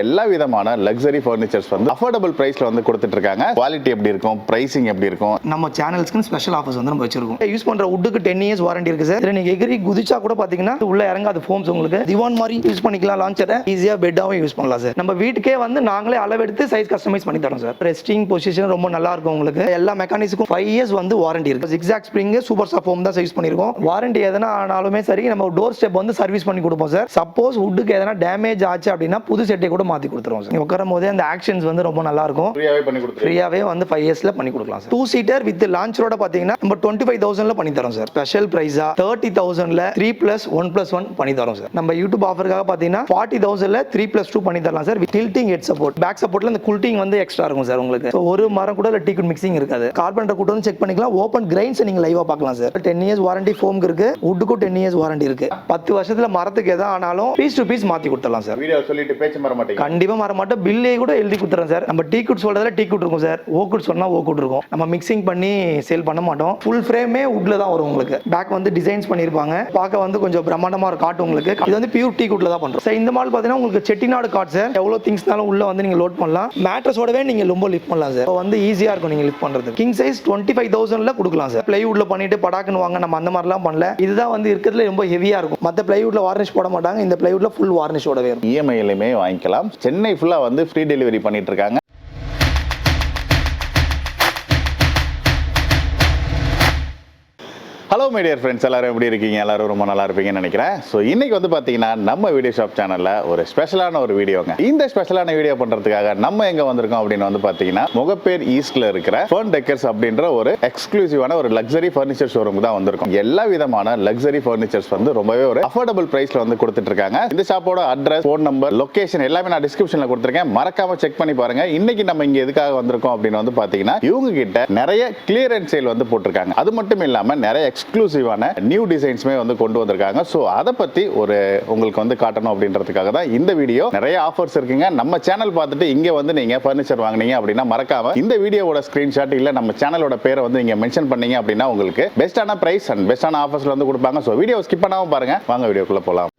எல்லா விதமான luxury furnitures வந்து அஃபோர்டபுள் பிரைஸ்ல வந்து கொடுத்துட்டு இருக்காங்க குவாலிட்டி எப்படி இருக்கும்? பிரைசிங் எப்படி இருக்கும்? நம்ம சேனல்ஸ்க்கு ஸ்பெஷல் ஆஃபர்ஸ் வந்து நம்ம வச்சிருக்கோம். யூஸ் பண்ற வுட்டுக்கு டென் இயர்ஸ் வாரண்டி இருக்கு சார் நீங்க எகிரி குதிச்சா கூட பாத்தீங்கன்னா உள்ள இறங்காத ஃபோம்ஸ் உங்களுக்கு. திவான் மாதிரி யூஸ் பண்ணிக்கலாம் லான்ச்சரை ஈஸியா பெட்டாவும் யூஸ் பண்ணலாம் சார் நம்ம வீட்டுக்கே வந்து நாங்களே அளவெடுத்து சைஸ் கஸ்டமைஸ் பண்ணி தரோம் சார் ரெஸ்டிங் பொசிஷன் ரொம்ப நல்லா இருக்கும் உங்களுக்கு. எல்லா மெக்கானிக்ஸுக்கும் ஃபைவ் இயர்ஸ் வந்து வாரண்டி இருக்கு. Zigzag spring super soft foam தான் யூஸ் பண்ணிருக்கோம். வாரண்டி எதனா ஆனாலுமே சரி நம்ம டோர் ஸ்டெப் வந்து சர்வீஸ் பண்ணி கொடுப்போம் சார் சப்போஸ் வுட்டுக்கு எதனா டேமேஜ் ஆச்சு அப்படின்னா புது செட்டை கூட மாத்தி கொடுத்துருவோம் சார். உட்காரும் போதே அந்த ஆக்ஷன்ஸ் வந்து ரொம்ப நல்லா இருக்கும் ஃப்ரீயாவே பண்ணி கொடுத்துருக்கீங்க ஃப்ரீயாவே வந்து ஃபைவ் இயர்ஸ்ல பண்ணி கொடுக்கலாம் சார். டூ சீட்டர் வித் லான்ச்சரோட பாத்தீங்கன்னா நம்ம டுவெண்ட்டி ஃபைவ் தௌசண்ட்ல பண்ணி தரோம் சார். ஸ்பெஷல் பிரைஸா thirty தௌசண்ட்ல three plus one plus one பண்ணி தரோம் சார். நம்ம யூடியூப் ஆஃபருக்காக பாத்தீங்கன்னா ஃபார்ட்டி தௌசண்ட்ல த்ரீ பிளஸ் டூ பண்ணி தரலாம் sir. Tilting head support back சப்போர்ட்ல இந்த குல்ட்டிங் வந்து எக்ஸ்ட்ரா இருக்கும் சார் உங்களுக்கு. ஒரு மரம் கூட டீக்குட் மிக்சிங் இருக்காது. கூட வந்து செக் பண்ணிக்கலாம். ஓப்பன் கிரைன்ஸ் நீங்க லைவா பார்க்கலாம் சார். டென் இயர்ஸ் வாரண்டி ஃபோம்க்கு இருக்கு. வுட்டுக்கும் டென் இயர்ஸ் வாரண்டி இருக்கு. பத்து வருஷத்துல மரத்துக்கு எதா ஆனாலும் பீஸ் டு பீஸ் மாத்தி கொடுத்துடலாம் சார். வீடியோ சொல்லிட்டு பேச்சு மாற மாட்டீங்க கண்டிப்பா மாற மாட்டோம். பில்லே கூட எழுதி கொடுத்துறோம் சார். நம்ம டீ குட் சொல்றதுல டீ குட் இருக்கும் சார். ஓ குட் சொன்னா ஓ குட் இருக்கும். நம்ம மிக்சிங் பண்ணி சேல் பண்ண மாட்டோம். ஃபுல் ஃப்ரேமே வுட்ல தான் வரும் உங்களுக்கு. பேக் வந்து டிசைன்ஸ் பண்ணிருப்பாங்க பார்க்க வந்து கொஞ்சம் பிரம்மாண்டமா ஒரு காட்டு உங்களுக்கு. இது வந்து பியூர் டீ குட்ல தான் பண்றோம். சார் இந்த மாடல் பாத்தீங்கன்னா உங்களுக்கு செட்டிநாடு காட் சார். எவ்வளவு திங்ஸ்னாலும் உள்ள வந்து நீங்க லோட் பண்ணலாம். மேட்ரஸோடவே நீங்க ரொம்ப லிஃப்ட் பண்ணலாம் சார். வந்து ஈஸியா இருக்கும் நீங்க லிஃப்ட் பண்றது. கிங் சைஸ் டுவெண்ட்டி ஃபைவ் தௌசண்ட்ல கொடுக்கலாம் சார். பிளைவுட்ல பண்ணிட்டு படாக்குன்னு வாங்க. நம்ம அந்த மாதிரிலாம் பண்ணல. இதுதான் வந்து இருக்கிறதுல ரொம்ப ஹெவியா இருக்கும். மத்த பிளைவுட்ல வார்னிஷ் போட மாட்டாங்க. இந்த பிளைவுட்ல ஃபுல் வார்னிஷோடவே இருக்கும். இஎம்ஐலையுமே வாங்கிக்கலாம். வாங்கிக்கலாம் சென்னை ஃபுல்லாக வந்து ஃப்ரீ டெலிவரி பண்ணிகிட்ருக்காங்க மை டியர் ஃப்ரெண்ட்ஸ் எல்லாரும் எப்படி இருக்கீங்க? எல்லாரும் ரொம்ப நல்லா இருப்பீங்கன்னு நினைக்கிறேன். ஸோ இன்னைக்கு வந்து பார்த்தீங்கன்னா நம்ம வீடியோ ஷாப் சேனலில் ஒரு ஸ்பெஷலான ஒரு வீடியோங்க இந்த ஸ்பெஷலான வீடியோ பண்ணுறதுக்காக நம்ம எங்கே வந்திருக்கோம் அப்படின்னு வந்து பார்த்தீங்கன்னா முகப்பேர் ஈஸ்ட்ல இருக்கிற ஃபர்ன் டெக்கர்ஸ் அப்படின்ற ஒரு எக்ஸ்க்ளூசிவான ஒரு லக்ஸரி ஃபர்னிச்சர் ஷோரூம் தான் வந்திருக்கும். எல்லா விதமான லக்ஸரி ஃபர்னிச்சர்ஸ் வந்து ரொம்பவே ஒரு அஃபோர்டபுள் ப்ரைஸில் வந்து கொடுத்துட்டு இருக்காங்க. இந்த ஷாப்போட அட்ரஸ் ஃபோன் நம்பர் லொக்கேஷன் எல்லாமே நான் டிஸ்கிரிப்ஷனில் கொடுத்துருக்கேன். மறக்காம செக் பண்ணி பாருங்க. இன்னைக்கு நம்ம இங்க எதுக்காக வந்திருக்கோம் அப்படின்னு வந்து பார்த்தீங்கன்னா இவங்க கிட்ட நிறைய கிளியரன்ஸ் சேல் வந்து போட்டிருக்காங்க. அது மட்டும் இல்லாம நிறைய எக்ஸ்க்ளூசிவான நியூ டிசைன்ஸுமே வந்து கொண்டு வந்திருக்காங்க. ஸோ அதை பத்தி ஒரு உங்களுக்கு வந்து காட்டணும் அப்படின்றதுக்காக தான் இந்த வீடியோ நிறைய ஆஃபர்ஸ் இருக்குங்க. நம்ம சேனல் பார்த்துட்டு இங்க வந்து நீங்க ஃபர்னிச்சர் வாங்குனீங்க அப்படின்னா மறக்காம இந்த வீடியோவோட ஸ்க்ரீன்ஷாட் இல்லை நம்ம சேனலோட பேரை வந்து நீங்கள் மென்ஷன் பண்ணீங்க அப்படின்னா உங்களுக்கு பெஸ்ட்டான ப்ரைஸ் அண்ட் பெஸ்ட்டான ஆஃபர்ஸ் வந்து கொடுப்பாங்க. ஸோ வீடியோ ஸ்கிப் பண்ணாமல் பாருங்க. வாங்க வீடியோக்குள்ளே போகலாம்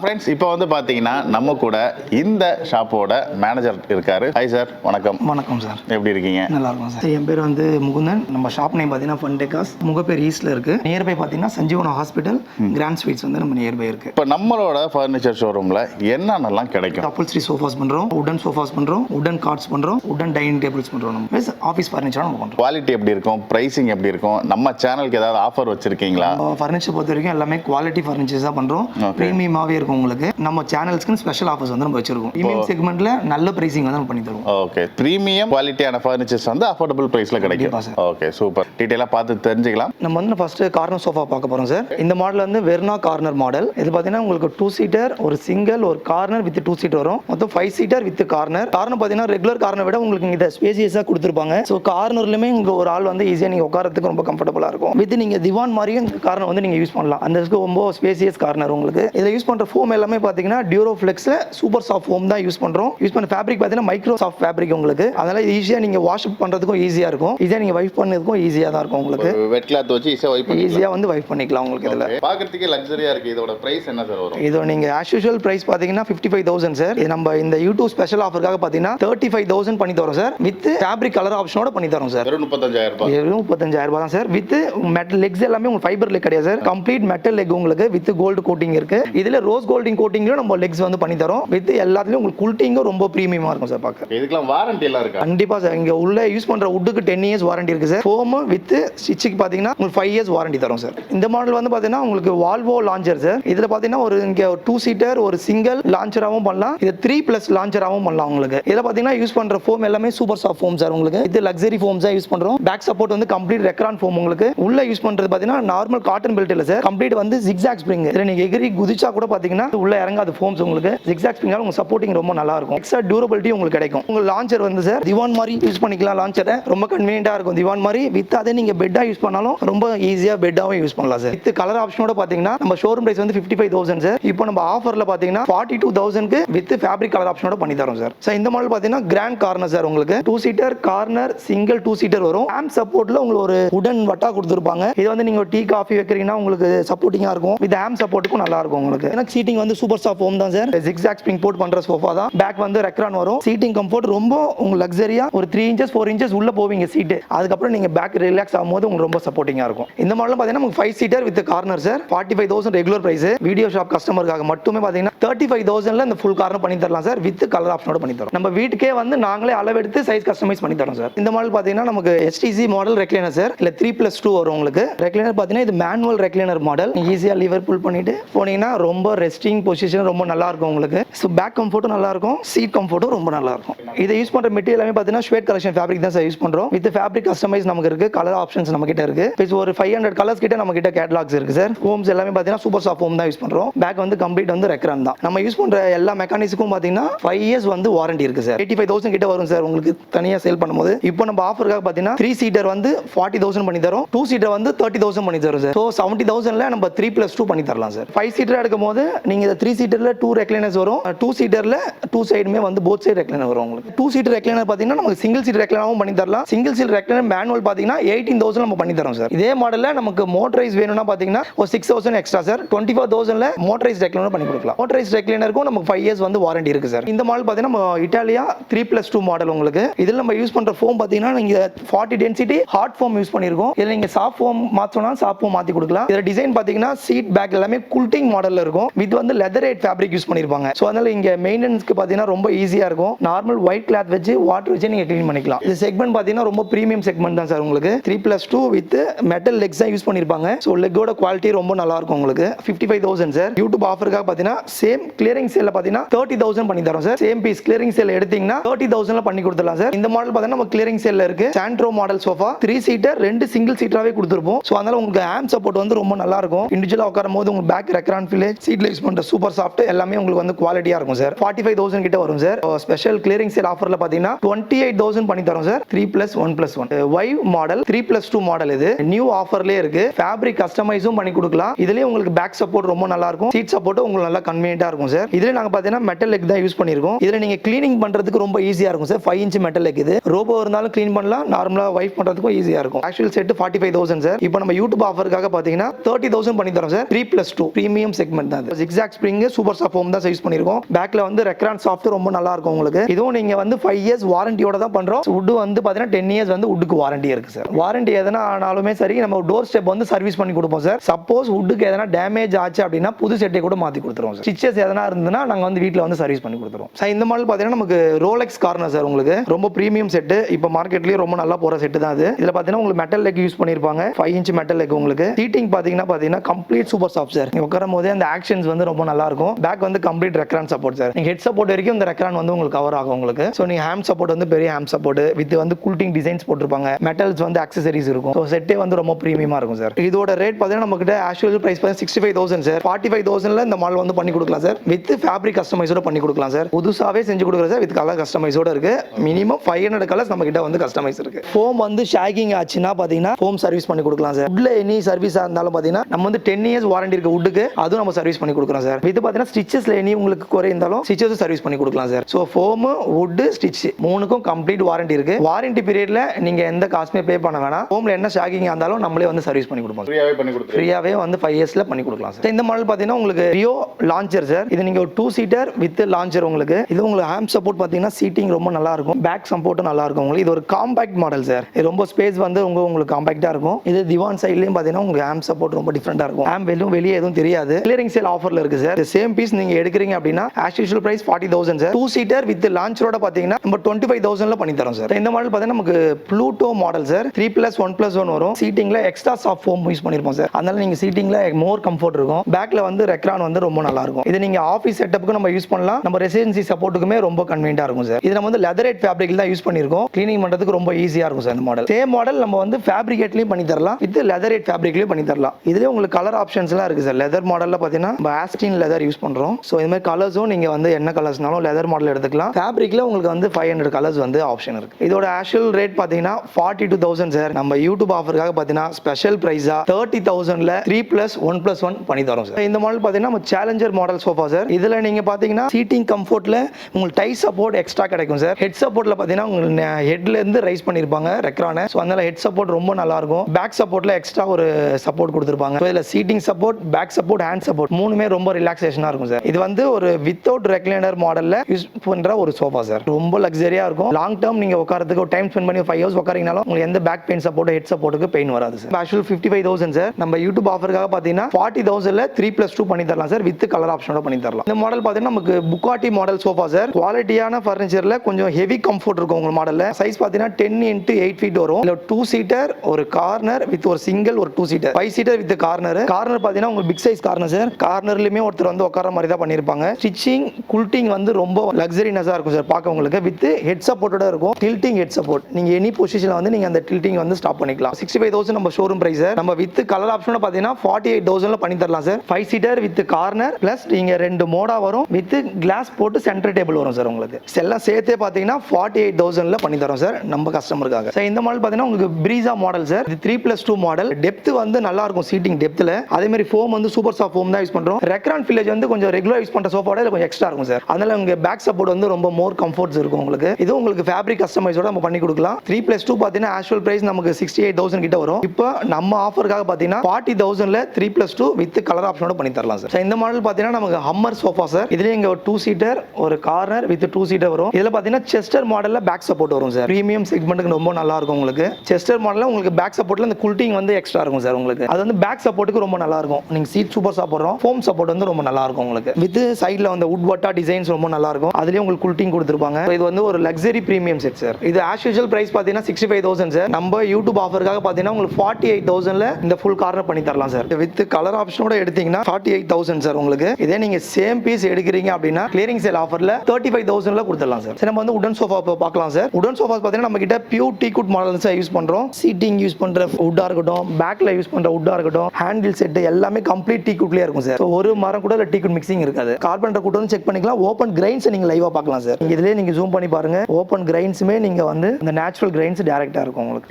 ஃப்ரெண்ட்ஸ் இப்போ வந்து பார்த்தீங்கன்னா நம்ம கூட இந்த ஷாப்போட மேனேஜர் இருக்காரு. ஹாய் சார் வணக்கம். வணக்கம் சார் எப்படி இருக்கீங்க? நல்லா இருக்கும் சார் என் பேர் வந்து முகுந்தன். நம்ம ஷாப் நேம் பார்த்தீங்கன்னா ஃபன்டெக்காஸ் முகப்பேர் ஈஸ்ட்ல இருக்கு. நியர்பை பார்த்தீங்கன்னா சஞ்சீவனா ஹாஸ்பிட்டல் கிராண்ட் ஸ்வீட்ஸ் வந்து நம்ம நியர்பை இருக்கு. இப்போ நம்மளோட ஃபர்னிச்சர் ஷோரூம்ல என்னென்னலாம் கிடைக்கும்? கப்பல் ஸ்ரீ சோஃபாஸ் பண்றோம் உடன் சோஃபாஸ் பண்றோம் உடன் கார்ட்ஸ் பண்றோம் உடன் டைனிங் டேபிள்ஸ் பண்றோம் நம்ம. ஆஃபீஸ் ஃபர்னிச்சர் நம்ம பண்றோம். குவாலிட்டி எப்படி இருக்கும்? பிரைசிங் எப்படி இருக்கும்? நம்ம சேனலுக்கு ஏதாவது ஆஃபர் வச்சிருக்கீங்களா? ஃபர்னிச்சர் பொறுத்த வரைக்கும் எல்லாமே குவாலிட்டி ஃபர்னிச்சர்ஸ் தான் பண்றோம். ப்ரீமியமாவே இருக்கும் உங்களுக்கு. நம்ம சேனல்ஸ்க்கு ஸ்பெஷல் ஆஃபர்ஸ் வந்து நம்ம வச்சிருக்கோம். ப்ரீமியம் செக்மெண்ட்ல நல்ல பிரைசிங் வந்து நம்ம பண்ணி தருவோம். ஓகே ப்ரீமியம் குவாலிட்டியான ஃபர்னிச்சர்ஸ் வந்து அஃபோர்டபுள் ப்ரைஸ்ல கிடைக்கும். ஓகே சூப்பர் டீட்டெயிலாக பார்த்து தெரிஞ்சுக்கலாம். நம்ம வந்து ஃபர்ஸ்ட் கார்னர் சோஃபா பார்க்க போறோம் சார். இந்த மாடல் வந்து வெர்னா கார்னர் மாடல் இது பார்த்தீங்கன்னா உங்களுக்கு டூ சீட்டர் ஒரு சிங்கிள் ஒரு கார்னர் வித் டூ சீட் வரும். மொத்தம் five seater with corner corner பார்த்தீங்கன்னா ரெகுலர் கார்னர் விட உங்களுக்கு இதை ஸ்பேசியஸாக கொடுத்துருப்பாங்க. ஸோ கார்னர்லையுமே இங்கே ஒரு ஆள் வந்து ஈஸியாக நீங்கள் உட்காரத்துக்கு ரொம்ப கம்ஃபர்டபுளாக இருக்கும். வித் நீங்கள் திவான் மாதிரியும் கார்னர் வந்து நீங்கள் யூஸ் பண்ணலாம். அந்த ரொம்ப ஸ்பேசியஸ் கார்னர் உங்களுக்கு. இதில் யூஸ் பண்ணுற ஃபோம் எல்லாமே பார்த்தீங்கன்னா டியூரோ ஃப்ளெக்ஸில் சூப்பர் சாஃப்ட் ஃபோம் தான் யூஸ் பண்ணுறோம் யூஸ் பண்ண ஃபேப்ரிக் பார்த்தீங்கன்னா மைக்ரோ சாஃப்ட் ஃபேப்ரிக் உங்களுக்கு. அதனால இது ஈஸியாக நீங்கள் வாஷ் பண்ணுறதுக்கும் ஈஸியாக இருக்கும். ஈஸியாக நீங்கள் வைப் பண்ணதுக்கும் ஈஸியாக தான் இருக்கும் உங்களுக்கு. வெட் கிளாத் வச்சு ஈஸியாக வைப் ஈஸியாக வந்து வைப் பண்ணிக்கலாம் உங்களுக்கு இதில். பார்க்கறதுக்கே லக்ஸரியா இருக்கு. இதோட பிரைஸ் என்ன சார் வரும்? இது நீங்க ஆஸ் யூஷுவல் பிரைஸ் பாத்தீங்கன்னா ஃபிஃப்டி ஃபைவ் தௌசண்ட் சார் இது நம்ம இந்த யூடியூப் ஸ்பெஷல் ஆஃபருக்காக பாத்தீங்கன்னா தேர்ட்டி ஃபைவ் தௌசண்ட் பண்ணி தரோம் சார் வித் ஃபேப்ரிக் கலர் ஆப்ஷனோட பண்ணி தரோம் சார் வெறும் முப்பத்தஞ்சாயிரம் ரூபாய். வெறும் முப்பத்தஞ்சாயிரம் ரூபாய் தான் சார் வித் மெட்டல் லெக்ஸ் எல்லாமே உங்களுக்கு ஃபைபர் லெக் கிடையாது சார் கம்ப்ளீட் மெட்டல் லெக் உங்களுக்கு வித் கோல்டு கோட்டிங் இருக்கு. இதுல ரோஸ் கோல்டிங் கோட்டிங்லயும் நம்ம லெக்ஸ் வந்து பண்ணி தரோம். வித் எல்லாத்துலயும் உங்களுக்கு குல்ட்டிங்கும் ரொம்ப ப்ரீமியமா இருக்கும் சார் பார்க்க. இதுக்கெல்லாம் வாரண்டி எல்லாம் இருக்கா? கண்டிப்பா சார் இங்க உள்ள யூஸ் பண்ற வுட்டுக்கு டென் இயர்ஸ் வாரண்டி இருக்கு சார் ஃபோம் வித் ஸ்டிச்சுக்கு பாத்தீங்கன்னா உங்களுக்கு ஃபைவ் இயர்ஸ் வாரண்டி தரும் சார் இந்த மாடல் வந்து பாத்தீங்கன்னா உங்களுக்கு வால்வோ லான்ச்சர் சார் இதுல பாத்தீங்கன்னா ஒரு இங்க டூ சீட்டர் ஒரு சிங்கிள் லான்ச்சராகவும் பண்ணலாம். இது த்ரீ பிளஸ் லான்ச்சராகவும் பண்ணலாம் உங்களுக்கு. இதுல பாத்தீங்கன்னா யூஸ் பண்ற ஃபோம் எல்லாமே சூப்பர் சாஃப்ட் ஃபோம் சார் உங்களுக்கு. இது லக்ஸரி ஃபோம்ஸ் தான் யூஸ் பண்றோம். பேக் சப்போர்ட் வந்து கம்ப்ளீட் ரெக்ரான் ஃபோம் உங்களுக்கு. உள்ள யூஸ் பண்றது பாத்தீங்கன்னா நார்மல் காட்டன் பெல்ட் இல்ல சார் கம்ப்ளீட் வந்து ஜிக்ஸாக் ஸ்ப்ரிங் இதுல நீங்க எகிரி குதிச்சா கூட பார்த்தீங்கன்னா உள்ள இறங்காது ஃபோம்ஸ் உங்களுக்கு. ஜிக்ஸாக் ஸ்ப்ரிங்கால உங்க சப்போர்ட்டிங் ரொம்ப நல்லா இருக்கும் எக்ஸ்ட்ரா டியூரபிலிட்டி உங்களுக்கு கிடைக்கும். உங்க லான்ச்சர் வந்து சார் திவான் மாதிரி யூஸ் பண்ணிக்கலாம் லான்ச்சரை ரொம்ப கன்வீனியன்ட்டா இருக்கும் திவான் மாதிரி. வித் அதே நீங்க பெட்டா யூஸ் பண்ணாலும் ரொம்ப ஈஸியாக பெட்டாவும் யூஸ் பண்ணலாம் சார் வித் கலர் ஆப்ஷனோட பாத்தீங்கன்னா நம்ம ஷோரூம் ப்ரைஸ் வந்து ஃபிஃப்டி ஃபைவ் தௌசண்ட் சார் இப்போ நம்ம ஆஃபரில் பார்த்தீங்கன்னா ஃபார்ட்டி டூ தௌசண்ட்க்கு வித் ஃபேப்ரிக் கலர் ஆப்ஷனோட பண்ணி தரோம் சார் சார் இந்த மாடல் பாத்தீங்கன்னா கிராண்ட் கார்னர் சார் உங்களுக்கு. Two seater corner single two seater வரும் ஆம் சப்போர்ட்ல உங்களுக்கு ஒரு உடன் வட்டா கொடுத்துருப்பாங்க. இது வந்து நீங்க டீ காஃபி வைக்கிறீங்கன்னா உங்களுக்கு சப்போர்ட்டிங்காக இருக்கும். வித் ஆம் சப்போர்ட்டுக்கும் நல்லா இருக்கும் உங்களுக்கு. ஏன்னா சீட்டிங் வந்து சூப்பர் சாஃப்ட் ஹோம் தான் சார் ஜிக்ஸாக் ஸ்ப்ரிங் போட் பண்ற சோஃபா தான். பேக் வந்து ரெக்ரான் வரும். சீட்டிங் கம்ஃபர்ட் ரொம்ப உங்களுக்கு லக்ஸரியா ஒரு த்ரீ இன்ச்சஸ் ஃபோர் இன்ச்சஸ் உள்ள போவீங்க சீட்டு அதுக்கப்புறம் நீங்க பேக் ரிலாக்ஸ் ஆகும்போது உங்களுக்கு ரொம்ப சப்போர்ட்டிங்கா இருக்கும். இந்த மாடல் பாத்தீங்கன்னா உங்களுக்கு five seater with corner sir forty five thousand regular price video shop கஸ்டமருக்காக மட்டுமே பாத்தீங்கன்னா தேர்ட்டி ஃபைவ் தௌசண்ட்ல இந்த ஃபுல் கார்னர் பண்ணி தரலாம் சார் வித் கலர் ஆப்ஷனோட பண்ணி தரோம். நம்ம வீட்டுக்கே வந்து நாங்களே அளவெடுத்து சைஸ் கஸ்டமைஸ் பண்ணி தரோம் சார் இந்த மாடல் பாத்தீங்கன்னா நமக்கு எஸ்டிசி மாடல் ரெக்லைனர் சார் இல்ல த்ரீ பிளஸ் டூ வரும் உங்களுக்கு. ரெக்லைனர் பாத்தீங்கன்னா இது மேனுவல் ரெக்லைனர் மாடல் ஈஸியா லிவர் புல் பண்ணிட்டு போனீங்கன்னா ரொம்ப ரெஸ்டிங் பொசிஷன் ரொம்ப நல்லா இருக்கும் உங்களுக்கு ஸோ பேக் கம்ஃபர்ட்டும் நல்லா இருக்கும் சீட் கம்ஃபர்ட்டும் ரொம்ப நல்லா இருக்கும் இதை யூஸ் பண்ற மெட்டீரியல் எல்லாமே பாத்தீங்கன்னா ஸ்வேட் கலெக்ஷன் ஃபேப்ரிக் தான் சார் யூஸ் பண்றோம். வித் ஃபேப்ரிக் கஸ்டமைஸ் நமக்கு இருக்கு கலர் ஆப்ஷன்ஸ் நம்ம கிட்ட இருக்கு. இப்போ ஒரு ஃபைவ் ஹண்ட்ரட் கலர்ஸ் கிட்ட நம்ம கிட்ட கேட்லாக்ஸ் இருக்கு சார் ஹோம்ஸ் எல்லாமே பார்த்தீங்கன்னா சூப்பர் சாஃப்ட் ஹோம் தான் யூஸ் பண்றோம். பேக் வந்து கம்ப்ளீட் வந்து ரெக்ரான் தான். நம்ம யூஸ் பண்ற எல்லா மெக்கானிக்ஸுக்கும் பார்த்தீங்கன்னா ஃபைவ் இயர்ஸ் வந்து வாரண்டி இருக்கு சார் எயிட்டி ஃபைவ் தௌசண்ட் கிட்ட வரும் சார் உங்களுக்கு தனியா சேல் பண்ணும்போது. இப்போ நம்ம ஆஃபருக்காக பார்த்தீங்கன்னா த்ரீ சீட்டர் வந்து ஃபார்ட்டி தௌசண்ட் பண்ணி தரோம். டூ சீட்டர் வந்து தேர்ட்டி தௌசண்ட் பண்ணி தரும் சார் ஸோ செவன்ட்டி தௌசண்ட்ல நம்ம த்ரீ பிளஸ் டூ பண்ணி தரலாம் சார் ஃபைவ் சீட்டர் எடுக்கும் போது நீங்கள் இந்த த்ரீ சீட்டரில் டூ ரெக்லைனர்ஸ் வரும். டூ சீட்டரில் டூ சைடுமே வந்து போத் சைடு ரெக்லைனர் வரும் உங்களுக்கு. டூ சீட்டர் ரெக்லைனர் பார்த்தீங்கன்னா நமக்கு சிங்கிள் சீட் ரெக்லைனாகவும் பண்ணி தரலாம். சிங்கிள் சீட் ரெக்லைனர் மேனுவல் பார்த்தீங்கன்னா எயிட்டீன் தௌசண்ட் நம்ம பண்ணி தரோம் சார் இதே மாடலில் நமக்கு மோட்டரைஸ் வேணும்னா பார்த்தீங்கன்னா ஒரு six thousand extra sir twenty four தௌசண்ட்ல motorise recliner பண்ணி கொடுக்கலாம். மோட்டரைஸ் ரெக்லைனருக்கும் நமக்கு ஃபைவ் இயர்ஸ் வந்து வாரண்டி இருக்கு சார் இந்த மாடல் பார்த்தீங்கன்னா நம்ம Italia three plus two model உங்களுக்கு. இதில் நம்ம யூஸ் பண்ணுற ஃபோம் பார்த்தீங்கன்னா நீங்கள் forty density hard foam use பண்ணியிருக்கோம் இதில் நீங்கள் சாஃப்ட் ஃபோம் மாத்தணும் சாஃப்ட் ஃபோம் மாற்றி கொடுக்கலாம். இதில் டிசைன் பார்த்தீங்கன்னா சீட் பேக் எல்லாமே குல்ட்டிங் மாடலில் இருக்கும். இது வந்து லெதர் எயிட் ஃபேப்ரிக் யூஸ் பண்ணிருப்பாங்க. ஸோ அதனால இங்க மெயின்டெனன்ஸ்க்கு பாத்தீங்கன்னா ரொம்ப ஈஸியா இருக்கும். நார்மல் ஒயிட் கிளாத் வச்சு வாட்டர் வச்சு நீங்க க்ளீன் பண்ணிக்கலாம். இது செக்மெண்ட் பாத்தீங்கன்னா ரொம்ப ப்ரீமியம் செக்மெண்ட் தான் சார் உங்களுக்கு. Three plus two with metal legs தான் யூஸ் பண்ணிருப்பாங்க. ஸோ லெக்கோட குவாலிட்டி ரொம்ப நல்லா இருக்கும் உங்களுக்கு. Fifty five thousand sir YouTube ஆஃபருக்காக பாத்தீங்கன்னா சேம் கிளியரிங் சேல்ல பாத்தீங்கன்னா தேர்ட்டி தௌசண்ட் பண்ணி தரோம் sir same piece clearing sale எடுத்தீங்கன்னா தேர்ட்டி தௌசண்ட்ல பண்ணி கொடுத்துடலாம் சார் இந்த மாடல் பாத்தீங்கன்னா நம்ம கிளியரிங் சேல்ல இருக்கு. Santro model sofa three seater ரெண்டு சிங்கிள் சீட்டராகவே கொடுத்துருப்போம். ஸோ அதனால உங்களுக்கு ஆம் சப்போர்ட் வந்து ரொம்ப நல்லா இருக்கும். இண்டிவிஜுவலாக உட்காரும் போது உங்களுக்கு பேக் ரெக்கரான் ஃபீல் சீட்ல யூஸ் பண்ணுற சூப்பர் சாஃப்ட் எல்லாமே உங்களுக்கு வந்து குவாலிட்டியாக இருக்கும் சார் ஃபார்ட்டி ஃபைவ் தௌசண்ட் கிட்ட வரும் சார் ஸ்பெஷல் கிளியரிங் சேல் ஆஃபரில் பார்த்தீங்கன்னா டுவெண்ட்டி எயிட் தௌசண்ட் பண்ணி தரோம் sir three plus one plus one வைவ் model three plus two model இது. நியூ ஆஃபர்லேயே இருக்கு. ஃபேப்ரிக் கஸ்டமைஸும் பண்ணி கொடுக்கலாம். இதுலேயே உங்களுக்கு பேக் சப்போர்ட் ரொம்ப நல்லா இருக்கும். சீட் சப்போர்ட்டும் உங்களுக்கு நல்லா கன்வீனியன்ட்டா இருக்கும் சார் இதில் நாங்கள் பார்த்தீங்கன்னா மெட்டல் லெக் தான் யூஸ் பண்ணியிருக்கோம் இதில் நீங்கள் க்ளீனிங் பண்ணுறதுக்கு ரொம்ப ஈஸியாக இருக்கும் sir five inch metal leg இது. ரோபோ இருந்தாலும் க்ளீன் பண்ணலாம். நார்மலாக வைஃப் பண்ணுறதுக்கும் ஈஸியாக இருக்கும். Actual set forty five thousand sir இப்போ நம்ம யூடியூப் ஆஃபருக்காக பார்த்தீங்கன்னா தேர்ட்டி தௌசண்ட் பண்ணி தரோம் sir three plus two premium segment தான் zigzag spring super soft foam தான் யூஸ் பண்ணியிருக்கோம். பேக்கில் வந்து ரெக்ரான் சாஃப்ட் ரொம்ப நல்லா இருக்கும் உங்களுக்கு. இதுவும் நீங்கள் வந்து ஃபைவ் இயர்ஸ் வாரண்டியோட தான் பண்ணுறோம் வுட் வந்து பார்த்தீங்கன்னா டென் இயர்ஸ் வந்து வுட்டுக்கு வாரண்டி இருக்குது சார் வாரண்டி எதனா ஆனாலுமே சரி நம்ம டோர் ஸ்டெப் வந்து சர்வீஸ் பண்ணி கொடுப்போம் சார் சப்போஸ் வுட்டுக்கு எதனா டேமேஜ் ஆச்சு அப்படின்னா புது செட்டை கூட மாற்றி கொடுத்துருவோம் சார் ஸ்டிச்சஸ் எதனா இருந்ததுன்னா நாங்கள் வந்து வீட்டில் வந்து சர்வீஸ் பண்ணி கொடுத்துருவோம். சார் இந்த மாடல் பார்த்தீங்கன்னா நமக்கு ரோலெக்ஸ் கார்னர் சார் உங்களுக்கு. ரொம்ப ப்ரீமியம் செட்டு இப்போ மார்க்கெட்லேயும் ரொம்ப நல்லா போகிற செட்டு தான் அது. இதில் பார்த்தீங்கன்னா உங்களுக்கு மெட்டல் லெக் யூஸ் பண்ணியிருப்பாங்க. ஃபைவ் இன்ச் மெட்டல் லெக் உங்களுக்கு. சீட்டிங் பார்த்தீங்கன்னா பார்த்தீங்கன்னா கம்ப்ளீட் சூப்பர் சாஃப்ட் சார் உட்காரும் போதே அந்த ஆக்ஷன்ஸ் வந்து ரொம்ப நல்லா இருக்கும் பேக் வந்து கம்ப்ளீட் ரெக்ரான் சப்போர்ட் சார் நீங்க ஹெட் சப்போர்ட் வரைக்கும் இந்த ரெக்ரான் வந்து உங்களுக்கு கவர் ஆகும் உங்களுக்கு. ஸோ நீங்க ஹேம் சப்போர்ட் வந்து பெரிய ஹேம் சப்போர்ட் வித் வந்து கூல்டிங் டிசைன்ஸ் போட்டிருப்பாங்க. மெட்டல்ஸ் வந்து அக்சசரிஸ் இருக்கும். ஸோ செட்டே வந்து ரொம்ப ப்ரீமியமா இருக்கும் சார் இதோட ரேட் பார்த்தீங்கன்னா நம்ம கிட்ட ஆக்சுவல் பிரைஸ் பார்த்தீங்கன்னா sixty five thousand sir forty five தௌசண்ட்ல இந்த மாடல் வந்து பண்ணி கொடுக்கலாம் சார் வித் ஃபேப்ரிக் கஸ்டமைஸோட பண்ணி கொடுக்கலாம் சார் புதுசாகவே செஞ்சு கொடுக்குறோம் சார் வித் கலர் கஸ்டமைஸோட இருக்கு. மினிமம் ஃபைவ் ஹண்ட்ரட் கலர்ஸ் நம்ம கிட்ட வந்து கஸ்டமைஸ் இருக்கு. ஃபோம் வந்து ஷேக்கிங் ஆச்சுன்னா பாத்தீங்கன்னா ஃபோம் சர்வீஸ் பண்ணி கொடுக்கலாம் சார் உட்ல எனி சர்வீஸாக இருந்தாலும் பாத்தீங்கன்னா நம்ம வந்து டென் இயர்ஸ் வாரண்டி இருக்க உட்டுக்கு அதுவும் நம்ம சர்வீஸ் பண்ணி கொடுக்குறோம் சார் இது பாத்தீங்கன்னா ஸ்டிச்சஸ்ல எனி உங்களுக்கு குறை இருந்தாலும் ஸ்டிச்சஸும் சர்வீஸ் பண்ணி கொடுக்கலாம் sir so foam wood stitch மூணுக்கும் கம்ப்ளீட் வாரண்டி இருக்கு. வாரண்டி பீரியட்ல நீங்க எந்த காசுமே பே பண்ண வேணாம். ஃபோம்ல என்ன ஷாக்கிங் இருந்தாலும் நம்மளே வந்து சர்வீஸ் பண்ணி கொடுப்போம் ஃப்ரீயாவே பண்ணி கொடுத்துருக்கீங்க ஃப்ரீயாவே வந்து ஃபைவ் இயர்ஸ்ல பண்ணி கொடுக்கலாம் சார் இந்த மாடல் பாத்தீங்கன்னா உங்களுக்கு ரியோ லான்ச்சர் சார் இது நீங்க ஒரு டூ சீட்டர் வித் லான்ச்சர் உங்களுக்கு. இது உங்களுக்கு ஹேம் சப்போர்ட் பாத்தீங்கன்னா சீட்டிங் ரொம்ப நல்லா இருக்கும் பேக் சப்போர்ட்டும் நல்லா இருக்கும் உங்களுக்கு. இது ஒரு காம்பாக்ட் மாடல் சார் இது ரொம்ப ஸ்பேஸ் வந்து உங்க உங்களுக்கு காம்பாக்டா இருக்கும். இது திவான் சைட்லயும் பாத்தீங்கன்னா உங்களுக்கு ஹேம் சப்போர்ட் ரொம்ப டிஃப்ரெண்டா இருக்கும். ஹேம் வெளியும் வெளியே எதுவும் தெரியாது. கிளியரிங் சேல் ஆஃபர்ல இருக்கு சார் சேம் பீஸ் நீங்க எடுக்கிறீங்க அப்படின்னா as usual price forty thousand sir two seater with லான்ச்சரோட பாத்தீங்கன்னா நம்ம டுவெண்ட்டி ஃபைவ் தௌசண்ட்ல பண்ணி தரோம் சார் இந்த மாடல் பாத்தீங்கன்னா நமக்கு Pluto model sir three plus one plus one வரும். சீட்டிங்ல எக்ஸ்ட்ரா சாஃப்ட் ஃபோம் யூஸ் பண்ணிருப்போம் சார் அதனால நீங்க சீட்டிங்ல மோர் கம்ஃபர்ட் இருக்கும். பேக்ல வந்து ரெக்ரான் வந்து ரொம்ப நல்லா இருக்கும் இது நீங்க ஆஃபீஸ் செட்டப்புக்கு நம்ம யூஸ் பண்ணலாம். நம்ம ரெசிடென்சி சப்போர்ட்டுக்குமே ரொம்ப கன்வீனியா இருக்கும் சார் இது நம்ம வந்து லெதரேட் ஃபேப்ரிக் தான் யூஸ் பண்ணிருக்கோம். க்ளீனிங் பண்றதுக்கு ரொம்ப ஈஸியா இருக்கும் சார் இந்த மாடல் சேம் மாடல் நம்ம வந்து ஃபேப்ரிகேட்லயும் பண்ணி தரலாம். வித் லெதரேட் ஃபேப்ரிக்லயும் பண்ணி தரலாம். இதுலயே உங்களுக்கு கலர் ஆப்ஷன்ஸ் எல்லாம் இருக்கு சார் லெதர் மாடல்ல பாத்தீங்கன்னா ஆஸ்டின் லெதர் யூஸ் பண்ணுறோம் ஸோ இந்த மாதிரி கலர்ஸும் நீங்கள் வந்து என்ன கலர்ஸ்னாலும் லெதர் மாடல் எடுத்துக்கலாம். ஃபேப்ரிக்கில் உங்களுக்கு வந்து ஃபைவ் ஹண்ட்ரட் கலர்ஸ் வந்து ஆப்ஷன் இருக்குது இதோட ஆக்சுவல் ரேட் பார்த்தீங்கன்னா ஃபார்ட்டி டூ தௌசண்ட் சார் நம்ம யூடியூப் ஆஃபருக்காக பார்த்தீங்கன்னா ஸ்பெஷல் ப்ரைஸாக thirty தௌசண்ட்ல three plus one plus one பண்ணி தரோம் சார் இந்த மாடல் பார்த்தீங்கன்னா நம்ம சேலஞ்சர் மாடல் சோஃபா சார் இதில் நீங்கள் பார்த்தீங்கன்னா சீட்டிங் கம்ஃபர்ட்டில் உங்களுக்கு டை சப்போர்ட் எக்ஸ்ட்ரா கிடைக்கும் சார் ஹெட் சப்போர்ட்டில் பார்த்தீங்கன்னா உங்களுக்கு ஹெட்லேருந்து ரைஸ் பண்ணியிருப்பாங்க ரெக்ரான ஸோ அதனால ஹெட் சப்போர்ட் ரொம்ப நல்லாயிருக்கும் பேக் சப்போர்ட்டில் எக்ஸ்ட்ரா ஒரு சப்போர்ட் கொடுத்துருப்பாங்க. இதில் seating support back support hand support மூணுமே ரொம்ப ரிலாக்ஸேஷனாக இருக்கும் சார் இது வந்து ஒரு வித்தவுட் ரெக்லைனர் மாடலில் யூஸ் பண்ணுற ஒரு சோஃபா சார் ரொம்ப லக்ஸரியாக இருக்கும். லாங் டேர்ம் நீங்கள் உட்காரத்துக்கு ஒரு டைம் ஸ்பெண்ட் பண்ணி ஃபைவ் ஹவர்ஸ் உட்காரிங்கனாலும் உங்களுக்கு எந்த பேக் பெயின் சப்போர்ட் ஹெட் சப்போர்ட்டுக்கு பெயின் வராது sir actual fifty five thousand sir நம்ம யூடியூப் ஆஃபருக்காக பார்த்தீங்கன்னா ஃபார்ட்டி தௌசண்ட்ல த்ரீ ப்ளஸ் டூ பண்ணி தரலாம் சார் வித் கலர் ஆப்ஷனோட பண்ணி தரலாம். இந்த மாடல் பார்த்தீங்கன்னா நமக்கு புக்காட்டி மாடல் சோஃபா சார் குவாலிட்டியான ஃபர்னிச்சரில் கொஞ்சம் ஹெவி கம்ஃபர்ட் இருக்கும் உங்க மாடலில் சைஸ் பார்த்தீங்கன்னா டென் இன்ட்டு எயிட் ஃபீட் வரும். இல்லை டூ சீட்டர் ஒரு கார்னர் வித் ஒரு சிங்கிள் ஒரு two seater five seater with corner corner பார்த்தீங்கன்னா உங்களுக்கு பிக் சைஸ் கார்னர் சார் கார்னர்லையுமே ஒருத்தர் வந்து உட்கார மாதிரி தான் பண்ணியிருப்பாங்க. ஸ்டிச்சிங் குல்ட்டிங் வந்து ரொம்ப லக்ஸரினஸாக இருக்கும் சார் பார்க்க உங்களுக்கு. வித் ஹெட் சப்போர்ட்டோட இருக்கும். டில்ட்டிங் ஹெட் சப்போர்ட் நீங்கள் எனி பொசிஷனில் வந்து நீங்கள் அந்த டில்ட்டிங் வந்து ஸ்டாப் பண்ணிக்கலாம். சிக்ஸ்டி ஃபைவ் தௌசண்ட் நம்ம ஷோரூம் ப்ரைஸ் நம்ம வித் கலர் ஆப்ஷன் பார்த்தீங்கன்னா ஃபார்ட்டி எயிட் தௌசண்ட்ல பண்ணி தரலாம் sir. Five seater with corner plus நீங்கள் ரெண்டு மோடா வரும். வித் கிளாஸ் போட்டு சென்டர் டேபிள் வரும் சார் உங்களுக்கு. எல்லாம் சேர்த்தே பார்த்தீங்கன்னா ஃபார்ட்டி எயிட் தௌசண்ட்ல பண்ணி தரோம் சார் நம்ம கஸ்டமருக்காக சார் இந்த மாடல் பார்த்தீங்கன்னா உங்களுக்கு பிரீசா மாடல் சார். இது three plus two model depth வந்து நல்லா இருக்கும் சீட்டிங் டெப்த்தில் அதே மாதிரி ஃபோம் வந்து சூப்பர் சாஃப்ட் ஃபோம் தான் யூஸ் பண்ணுறோம் ரெக்ரான் ஃபில்லேஜ் வந்து கொஞ்சம் ரெகுலர் யூஸ் பண்ணுற சோஃபாவோட இதுல கொஞ்சம் எக்ஸ்ட்ரா இருக்கும் சார் அதனால உங்க பேக் சப்போர்ட் வந்து ரொம்ப மோர் கம்ஃபர்ட்ஸ் இருக்கும் உங்களுக்கு. இது உங்களுக்கு ஃபேப்ரிக் கஸ்டமைஸோட நம்ம பண்ணி கொடுக்கலாம். த்ரீ ப்ளஸ் டூ பார்த்தீங்கன்னா ஆக்சுவல் பிரைஸ் நமக்கு சிக்ஸ்டி எயிட் தௌசண்ட் கிட்ட வரும். இப்போ நம்ம ஆஃபருக்காக பார்த்தீங்கன்னா forty தௌசண்ட்ல three plus two with colour ஆப்ஷனோட பண்ணி தரலாம் சார் இந்த மாடல் பார்த்தீங்கன்னா நமக்கு ஹம்மர் சோஃபா சார் இதுலேயே இங்கே ஒரு டூ சீட்டர் ஒரு கார்னர் வித் டூ சீட்டர் வரும். இதில் பார்த்தீங்கன்னா செஸ்டர் மாடலில் பேக் சப்போர்ட் வரும் சார் ப்ரீமியம் செக்மெண்ட்டுக்கு ரொம்ப நல்லா இருக்கும் உங்களுக்கு. செஸ்டர் மாடலில் உங்களுக்கு பேக் சப்போர்ட்டில் இந்த குல்ட்டிங் வந்து எக்ஸ்ட்ரா இருக்கும் சார் உங்களுக்கு. அது வந்து பேக் சப்போர்ட்டுக்கு ரொம்ப நல்லா இருக்கும். நீங்கள் சீட் சூப்பர் சாப்பிட்றோம் ஃபோம் சப்போர்ட் வந்து ரொம்ப நல்லா இருக்கும் உங்களுக்கு. வித் சைடில் வந்து வுட் வட்டா டிசைன்ஸ் ரொம்ப நல்லா இருக்கும் அதுலேயே உங்களுக்கு குல்ட்டிங் கொடுத்துருப்பாங்க. இது வந்து ஒரு லக்ஸரி ப்ரீமியம் செட் சார் இது ஆஸ் யூஷுவல் பிரைஸ் பார்த்தீங்கன்னா சிக்ஸ்டி ஃபைவ் தௌசண்ட் சார் நம்ம யூடியூப் ஆஃபருக்காக பார்த்தீங்கன்னா உங்களுக்கு ஃபார்ட்டி எயிட் தௌசண்ட்ல இந்த ஃபுல் கார்னர் பண்ணி தரலாம் சார் வித் கலர் ஆப்ஷனோட எடுத்தீங்கன்னா ஃபார்ட்டி எயிட் தௌசண்ட் சார் உங்களுக்கு. இதே நீங்க சேம் பீஸ் எடுக்கிறீங்க அப்படின்னா கிளியரிங் சேல் ஆஃபர்ல தேர்ட்டி ஃபைவ் தௌசண்ட்ல கொடுத்துடலாம் சார் நம்ம வந்து உடன் சோஃபா பார்க்கலாம் சார் உடன் சோஃபா பார்த்தீங்கன்னா நம்ம கிட்ட pure teak wood models use பண்றோம். சீட்டிங் யூஸ் பண்ற வுட்டா இருக்கட்டும் பேக்ல யூஸ் பண்ற வுட்டா இருக்கட்டும் ஹேண்டில் செட் எல்லாமே கம்ப்ளீட் டீ குட்லயே இருக்கும் சார் ஒரு மரம் கூட டீ குட் மிக்சிங் இருக்காது. கார்பெண்டர் கூட செக் பண்ணிக்கலாம். ஓப்பன் கிரைன்ஸ் நீங்க லைவா பார்க்கலாம் சார். நீங்க இதுலயே நீங்க ஜூம் பண்ணி பாருங்க. ஓப்பன் கிரைன்ஸுமே நீங்க வந்து இந்த நேச்சுரல் கிரைன்ஸ் டேரக்டா இருக்கும் உங்களுக்கு.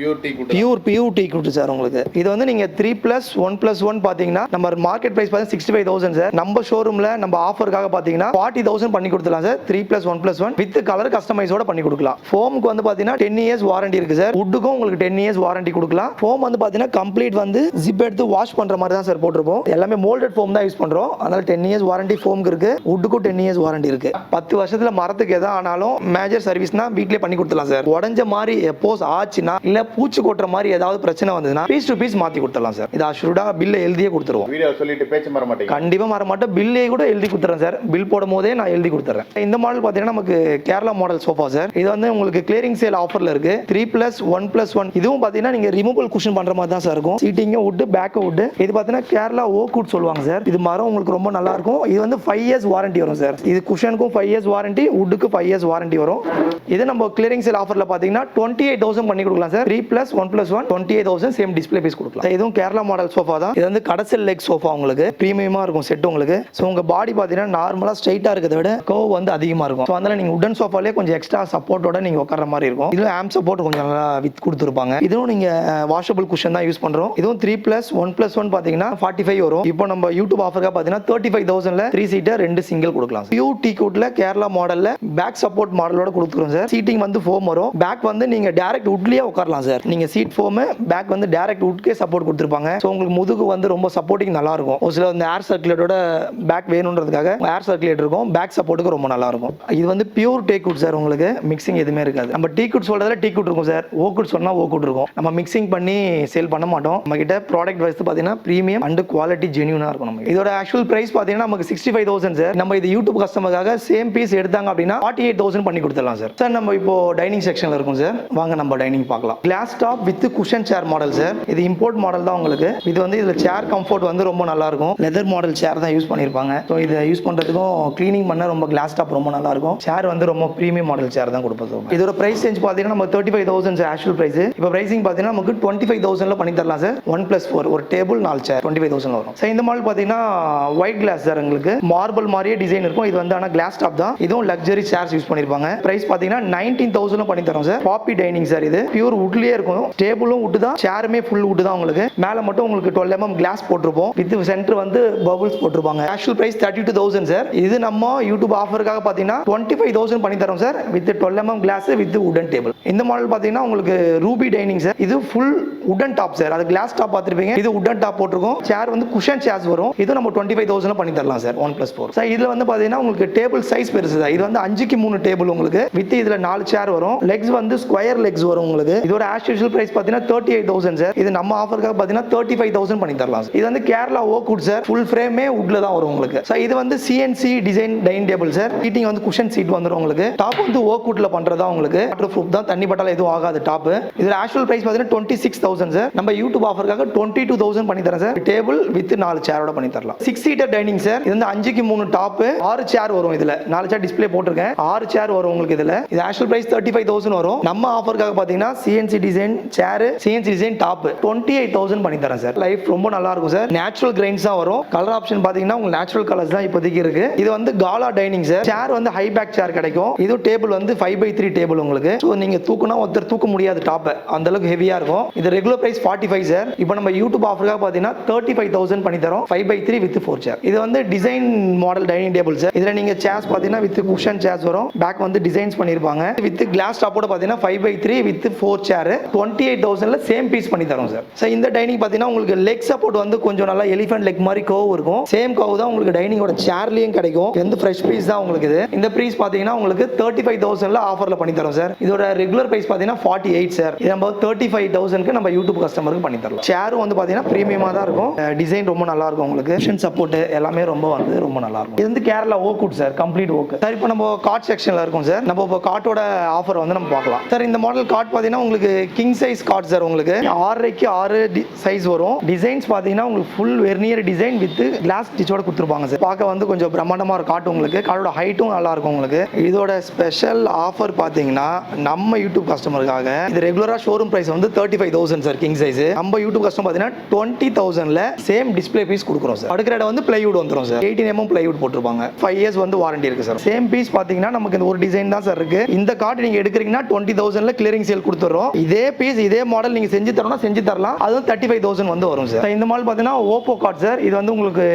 Pure pure teak wood sir உங்களுக்கு. இது வந்து நீங்க three plus one plus one பாத்தீங்கன்னா நம்ம மார்க்கெட் பிரைஸ் பார்த்தீங்கன்னா சிக்ஸ்டி ஃபைவ் தௌசண்ட் சார். நம்ம ஷோரூம்ல நம்ம ஆஃபருக்காக பாத்தீங்கன்னா ஃபார்ட்டி தௌசண்ட் பண்ணி கொடுத்துலாம் sir. Three plus one plus one with colour கஸ்டமைஸோட பண்ணி கொடுக்கலாம். ஃபோமுக்கு வந்து பாத்தீங்கன்னா டென் இயர்ஸ் வாரண்டி இருக்கு சார். வுட்டுக்கும் உங்களுக்கு டென் இயர்ஸ் வாரண்டி கொடுக்கலாம். ஃபோம் வந்து பாத்தீங்கன்னா கம்ப்ளீட் வந்து ஜிப் எடுத்து வாஷ் பண்ற மாதிரி தான் சார் போட்டிருப்போம். எல்லாமே மோல்டட் ஃபோம் தான் யூஸ் பண்றோம். அதனால டென் இயர்ஸ் வாரண்டி ஃபோமுக்கு இருக்கு. வுட்டுக்கும் டென் இயர்ஸ் வாரண்டி இருக்கு. பத்து வருஷத்துல மரத்துக்கு எதா ஆனாலும் மேஜர் சர்வீஸ்னா வீட்லயே பண்ணி கொடுத்துலாம் சார் உடஞ்ச மாதிரி எப்போஸ் ஆச்சுன்னா இல்ல பூச்சி கொட்டுற மாதிரி ஏதாவது பிரச்சனை வந்ததுன்னா பீஸ் டு பீஸ் மாத்தி கொடுத்துடலாம் சார் இது அஷ்யூர்டா பில்ல எழுதியே கொடுத்துருவோம். வீடியோ சொல்லிட்டு பேச்சு மாற மாட்டீங்க. கண்டிப்பா மாற மாட்டேன் பில்லே கூட எழுதி கொடுத்துறேன் சார் பில் போடும் போதே நான் எழுதி கொடுத்துறேன். இந்த மாடல் பாத்தீங்கன்னா நமக்கு கேரளா மாடல் சோஃபா சார் இது வந்து உங்களுக்கு கிளியரிங் சேல் ஆஃபர்ல இருக்கு. Three plus one plus one இதுவும் பாத்தீங்கன்னா நீங்க ரிமூவல் குஷன் பண்ற மாதிரி தான் சார் இருக்கும். சீட்டிங்கும் வுட் பேக் வுட் இது பாத்தீங்கன்னா கேரளா ஓக் வுட் சொல்லுவாங்க சார் இது மரம் உங்களுக்கு ரொம்ப நல்லா இருக்கும் இது வந்து ஃபைவ் இயர்ஸ் வாரண்டி வரும் சார் இது குஷனுக்கும் ஃபைவ் இயர்ஸ் வாரண்டி வுட்டுக்கு ஃபைவ் இயர்ஸ் வாரண்டி வரும். இது நம்ம கிளியரிங் சேல் ஆஃபர்ல பாத்தீங்கன்னா டுவெண்ட்டி எயிட் தௌசண்ட் பண்ணி கொடுக்கலாம் sir three plus one plus one twenty eight thousand same display piece கொடுக்கலாம் இதுவும் கேரளா மாடல் சோஃபா தான். இது வந்து கடைசல் லெக் சோஃபா உங்களுக்கு. ப்ரீமியமா இருக்கும் செட் உங்களுக்கு. ஸோ உங்க பாடி பாத்தீங்கன்னா நார்மலா ஸ்ட்ரைட்டா இருக்கிறத விட கோ வந்து அதிகமா இருக்கும். ஸோ அதனால நீங்க உடன் சோஃபாலே கொஞ்சம் எக்ஸ்ட்ரா சப்போர்ட்டோட நீங்க உட்கார மாதிரி இருக்கும். இதுவும் ஆம் சப்போர்ட் கொஞ்சம் நல்லா வித் கொடுத்துருப்பாங்க. இதுவும் நீங்க வாஷபிள் குஷன் தான் யூஸ் பண்றோம். இதுவும் three plus one plus one பாத்தீங்கன்னா ஃபார்ட்டி ஃபைவ் வரும். இப்போ நம்ம யூடியூப் ஆஃபருக்காக பாத்தீங்கன்னா தேர்ட்டி ஃபைவ் தௌசண்ட்ல த்ரீ சீட்டர் ரெண்டு சிங்கிள் கொடுக்கலாம் யூ டி கூட்ல கேரளா மாடல்ல பேக் சப்போர்ட் மாடலோட கொடுத்துருவோம் சார் சீட்டிங் வந்து ஃபோம் வரும். பேக் வந்து நீங்க டேரக்ட் உட்லயே உட்காரலாம் சார் நீங்க சீட் ஃபோம் பேக் வந்து டேரக்ட் உட்கே சப்போர்ட் கொடுத்துருப்பாங்க. ஸோ உங்களுக்கு முதுகு வந்து ரொம்ப சப்போர்ட்டிங் நல்லா இருக்கும் ஒரு சில இந்த ஏர் சர்க்குலேட்டோட பேக் வேணுன்றதுக்காக ஏர் சர்க்குலேட் இருக்கும். பேக் சப்போர்ட்டுக்கு ரொம்ப நல்லா இருக்கும் இது வந்து பியூர் டேக் குட் சார் உங்களுக்கு. மிக்சிங் எதுவுமே இருக்காது. நம்ம டீ குட் சொல்றதுல டீ குட் இருக்கும் சார் ஓ குட் சொன்னா ஓ குட் இருக்கும். நம்ம மிக்சிங் பண்ணி சேல் பண்ண மாட்டோம். நம்ம கிட்ட ப்ராடக்ட் வைஸ் பார்த்தீங்கன்னா ப்ரீமியம் அண்ட் குவாலிட்டி ஜென்யூனா இருக்கும் நம்ம இதோட ஆக்சுவல் பிரைஸ் பார்த்தீங்கன்னா நமக்கு சிக்ஸ்டி ஃபைவ் தௌசண்ட் சார் நம்ம இது யூடியூப் கஸ்டமருக்காக சேம் பீஸ் எடுத்தாங்க அப்படின்னா ஃபார்ட்டி எயிட் தௌசண்ட் பண்ணி கொடுத்துடலாம் சார் சார் நம்ம இப்போ டைனிங் செக்ஷன்ல இருக்கும் சார் வாங்க நம்ம டைனிங் பார்க்கலாம். Glass top with cushion chair model sir இது இம்போர்ட் மாடல் தான் உங்களுக்கு. இது வந்து இதுல சேர் கம்ஃபர்ட் வந்து ரொம்ப நல்லா இருக்கும் லெதர் மாடல் சேர் தான் யூஸ் பண்ணிருப்பாங்க ஸோ இதை யூஸ் பண்றதுக்கும் க்ளீனிங் பண்ண ரொம்ப கிளாஸ் டாப் ரொம்ப நல்லா இருக்கும் சேர் வந்து ரொம்ப ப்ரீமியம் மாடல் சேர் தான் கொடுப்போம் இதோட பிரைஸ் ரேஞ்ச் பார்த்தீங்கன்னா நம்ம thirty five thousand sir actual price இப்போ பிரைசிங் பார்த்தீங்கன்னா நமக்கு டுவெண்ட்டி ஃபைவ் தௌசண்ட்ல பண்ணி தரலாம் சார் ஒன் பிளஸ் ஃபோர் ஒரு டேபிள் நாலு சேர் டுவெண்ட்டி ஃபைவ் தௌசண்ட் வரும். சார் இந்த மாடல் பார்த்தீங்கன்னா ஒயிட் கிளாஸ் சார் உங்களுக்கு மார்பிள் மாதிரியே டிசைன் இருக்கும். இது வந்து ஆனால் கிளாஸ் டாப் தான். இதுவும் லக்ஸரி சேர்ஸ் யூஸ் பண்ணிருப்பாங்க. பிரைஸ் பார்த்தீங்கன்னா நைன்டீன் தௌசண்ட் பண்ணி தரோம் சார் பாப்பி டைனிங் சார் இது. பியூர் வுட்லயே இருக்கும். டேபிளும் வுட் தான். சேருமே ஃபுல் வுட் தான் உங்களுக்கு. மேலே மட்டும் உங்களுக்கு டுவெல் எம்எம் கிளாஸ் போட்டிருப்போம். வித் சென்டர் வந்து பபுள்ஸ் போட்டிருப்பாங்க. Actual price thirty two thousand sir இது நம்ம யூடியூப் ஆஃபருக்காக பார்த்தீங்கன்னா டுவெண்ட்டி ஃபைவ் தௌசண்ட் பண்ணி தரோம் sir with twelve mm glass with wooden table இந்த மாடல் பார்த்தீங்கன்னா உங்களுக்கு ரூபி டைனிங் சார் இது ஃபுல் உடன் டாப் சார் அது கிளாஸ் டாப் பார்த்துருப்பீங்க இது உடன் டாப் போட்டிருக்கும். சேர் வந்து குஷன் சேர்ஸ் வரும். இது நம்ம டுவெண்ட்டி ஃபைவ் தௌசண்ட் பண்ணி தரலாம் sir one plus four sir இதுல வந்து பார்த்தீங்கன்னா உங்களுக்கு டேபிள் சைஸ் பெருசு சார். இது வந்து அஞ்சுக்கு மூணு டேபிள் உங்களுக்கு. வித் இதுல நாலு சேர் வரும். லெக்ஸ் வந்து ஸ்கொயர் லெக்ஸ் வரும் உங்களுக்கு. இதோட ஆஸ் யூஷுவல் பிரைஸ் பார்த்தீங்கன்னா தேர்ட்டி எயிட் தௌசண்ட் சார். இது நம்ம ஆஃபருக்காக பார்த்தீங்கன்னா தேர்ட்டி ஃபைவ் தௌசண்ட் பண்ணி தரலாம் இது வந்து Kerala oak wood sir. Full ஃப்ரேமே வுட்ல தான் வரும் உங்களுக்கு. சார் இது வந்து CNC design dining table sir. Seating வந்து குஷன் சீட் வந்துடும் உங்களுக்கு. டாப் வந்து ஓக் வுட்ல பண்றதா உங்களுக்கு. வாட்டர் ப்ரூஃப் தான். தண்ணி பட்டால எதுவும் ஆகாது டாப் இதுல ஆக்சுவல் பிரைஸ் பார்த்தீங்கன்னா டுவெண்ட்டி சிக்ஸ் தௌசண்ட் சார். நம்ம யூடியூப் ஆஃபருக்காக டுவெண்ட்டி டூ தௌசண்ட் பண்ணி தரேன் சார். டேபிள் வித் நாலு சேரோட பண்ணி தரலாம். சிக்ஸ் சீட்டர் டைனிங் சார் இது வந்து அஞ்சுக்கு மூணு டாப் ஆறு சேர் வரும் இதுல. நாலு சேர் டிஸ்பிளே போட்டிருக்கேன். ஆறு சேர் வரும் உங்களுக்கு இதுல. இது actual price thirty five thousand வரும். நம்ம ஆஃபருக்காக பார்த்தீங்கன்னா CNC design chair CNC design top twenty eight thousand பண்ணி தரேன் சார் லைஃப் ரொம்ப நல்லா இருக்கும் சார் நேச்சுரல் கிரைன்ஸ் தான் வரும். கலர் ஆப்ஷன் பார்த்தீங்கன்னா உங்களுக்கு நேச்சுரல் கலர்ஸ் தான் இப்போதைக்கு இருக்கு. இது வந்து காலா டைனிங் சார் சேர் வந்து ஹை பேக் சேர் கிடைக்கும். இது டேபிள் வந்து ஃபைவ் பை த்ரீ டேபிள் உங்களுக்கு. ஸோ நீங்க தூக்குனா ஒருத்தர் தூக்க முடியாது டாப் அந்த அளவுக்கு ஹெவியா இருக்கும். இது regular price forty five sir இப்போ நம்ம யூடியூப் ஆஃபருக்காக பார்த்தீங்கன்னா தேர்ட்டி ஃபைவ் தௌசண்ட் பண்ணி தரோம். Five by three with four chair இது வந்து design model dining table sir இதில் நீங்க சேர்ஸ் பார்த்தீங்கன்னா வித் குஷன் சேர்ஸ் வரும். பேக் வந்து டிசைன்ஸ் பண்ணியிருப்பாங்க வித் கிளாஸ் டாப்போட பார்த்தீங்கன்னா five by three with four chair twenty eight தௌசண்ட்ல same piece பண்ணி தரோம் சார் சார் இந்த டைனிங் பார்த்தீங்கன்னா உங்களுக்கு லெக் சப்போர்ட் வந்து கொஞ்சம் நல்லா எலிஃபென்ட் லெக் மாதிரி கோவ் இருக்கும். சேம் கவ் தான் உங்களுக்கு டைனிங்கோட சேர்லயும் கிடைக்கும். எந்த ஃப்ரெஷ் பீஸ் தான் உங்களுக்கு இது. இந்த ப்ரைஸ் பார்த்தீங்கன்னா உங்களுக்கு தேர்ட்டி ஃபைவ் தௌசண்ட்ல ஆஃபர்ல பண்ணி தரோம் சார் இதோட ரெகுலர் பிரைஸ் பார்த்தீங்கன்னா ஃபார்ட்டி எயிட் சார் இது நம்ம தேர்ட்டி ஃபைவ் தௌசண்ட்க்கு நம்ம யூடியூப் கஸ்டமருக்கு பண்ணி தரலாம். சேரும் வந்து பார்த்தீங்கன்னா ப்ரீமியமாக தான் இருக்கும். டிசைன் ரொம்ப நல்லா இருக்கும் உங்களுக்கு. சப்போர்ட்டு எல்லாமே ரொம்ப வந்து ரொம்ப நல்லா இருக்கும். இது வந்து Kerala oak wood sir complete oak sir இப்போ நம்ம காட் செக்ஷனில் இருக்கும் சார் நம்ம இப்போ காட்டோட ஆஃபர் வந்து நம்ம பார்க்கலாம். சார் இந்த மாடல் காட் பார்த்தீங்கன்னா உங்களுக்கு கிங் சைஸ் காட் சார் உங்களுக்கு. ஆறரைக்கு ஆறு சைஸ் வரும். டிசைன்ஸ் பார்த்தீங்கன்னா உங்களுக்கு full veneer design with glass டிச்சோட கொடுத்துருப்பாங்க சார் பார்க்க வந்து கொஞ்சம் பிரம்மாண்டமாக ஒரு காட்டு உங்களுக்கு. காட்டோட ஹைட்டும் நல்லா இருக்கும் உங்களுக்கு. இதோட ஸ்பெஷல் ஆஃபர் பார்த்தீங்கன்னா நம்ம யூடியூப் கஸ்டமருக்காக இது ரெகுலராக ஷோரூம் ப்ரைஸ் வந்து thirty five thousand sir king size நம்ம யூடியூப் கஸ்டமர் பார்த்தீங்கன்னா டுவெண்ட்டி தௌசண்ட்ல சேம் டிஸ்பிளே பீஸ் கொடுக்குறோம் சார் அடுக்கிற இடம் வந்து பிளைவுட் வந்துடும் சார் எயிட்டின் எம்எம் பிளைவுட் போட்டிருப்பாங்க. ஃபைவ் இயர்ஸ் வந்து வாரண்டி இருக்கு சார் சேம் பீஸ் பார்த்தீங்கன்னா நமக்கு இந்த ஒரு டிசைன் தான் சார் இருக்கு. இந்த கார்டு நீங்க எடுக்கிறீங்கன்னா டுவெண்ட்டி தௌசண்ட்ல கிளியரிங் சேல் கொடுத்துறோம். இதே பீஸ் இதே மாடல் நீங்க செஞ்சு தரணும்னா செஞ்சு தரலாம். அதுவும் தேர்ட்டி ஃபைவ் தௌசண்ட் வந்து வரும் சார் இந்த மாடல் பார்த்தீங்கன்னா ஓப்போ கார்டு சார் இது வந்து உங்களுக்கு